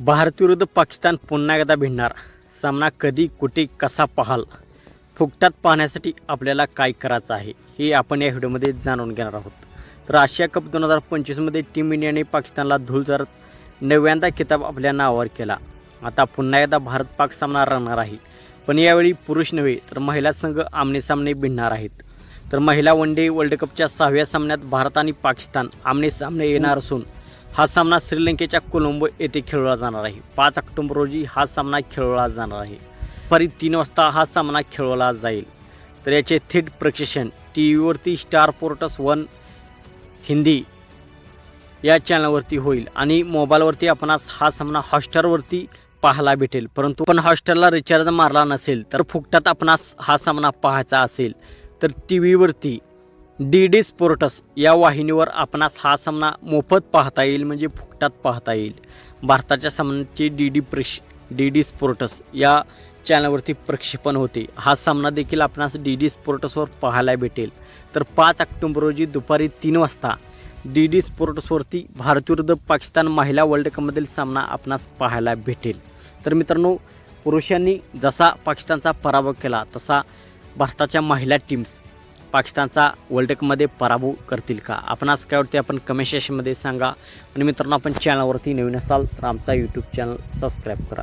भारत विरुद्ध पाकिस्तान पुन्हा एकदा भिडणार. सामना कधी कुठे कसा पाहाल? फुकटात पाहण्यासाठी आपल्याला काय करायचं आहे? हे आपण या व्हिडिओमध्ये जाणून घेणार आहोत. तर आशिया कप दोन हजार पंचवीसमध्ये टीम इंडियाने पाकिस्तानला धूळ जरत नव्यांदा किताब आपल्या नावावर केला. आता पुन्हा एकदा भारत पाक सामना राहणार आहे. पण यावेळी पुरुष नव्हे तर महिला संघ आमनेसामने भिडणार आहेत. तर महिला वन डे वर्ल्ड कपच्या सहाव्या सामन्यात भारत आणि पाकिस्तान आमनेसामने येणार असून हा सामना श्रीलंकेच्या कोलंबो येथे खेळवला जाणार आहे. पाच ऑक्टोबर रोजी हा सामना खेळवला जाणार आहे. दुपारी तीन वाजता हा सामना खेळवला जाईल. तर याचे थेट प्रक्षेषण टी व्हीवरती स्टार पोर्टस वन हिंदी या चॅनलवरती होईल आणि मोबाईलवरती आपणास हा सामना हॉटस्टारवरती पाहायला भेटेल. परंतु पण हॉटस्टारला रिचार्ज मारला नसेल तर फुकटात आपणास हा सामना पाहायचा असेल तर टी व्हीवरती डी डी स्पोर्टस या वाहिनीवर आपणास हा सामना मोफत पाहता येईल म्हणजे फुकटात पाहता येईल. भारताच्या सामन्याची डी डी प्रेक्ष डी डी स्पोर्टस या चॅनलवरती प्रक्षेपण होते. हा सामना देखील आपणास डी डी स्पोर्टसवर पाहायला भेटेल. तर पाच ऑक्टोबर रोजी दुपारी तीन वाजता डी डी स्पोर्ट्सवरती भारत विरुद्ध पाकिस्तान महिला वर्ल्ड कपमधील सामना आपणास पाहायला भेटेल. तर मित्रांनो पुरुषांनी जसा पाकिस्तानचा पराभव केला तसा भारताच्या महिला टीम्स पाकिस्तानचा वर्ल्ड कपमध्ये पराभव करतील का? आपणास काय वाटते आपण कमेंट सेशनमध्ये सांगा. आणि मित्रांनो आपण चॅनलवरती नवीन असाल तर आमचा यूट्यूब चॅनल सबस्क्राईब करा.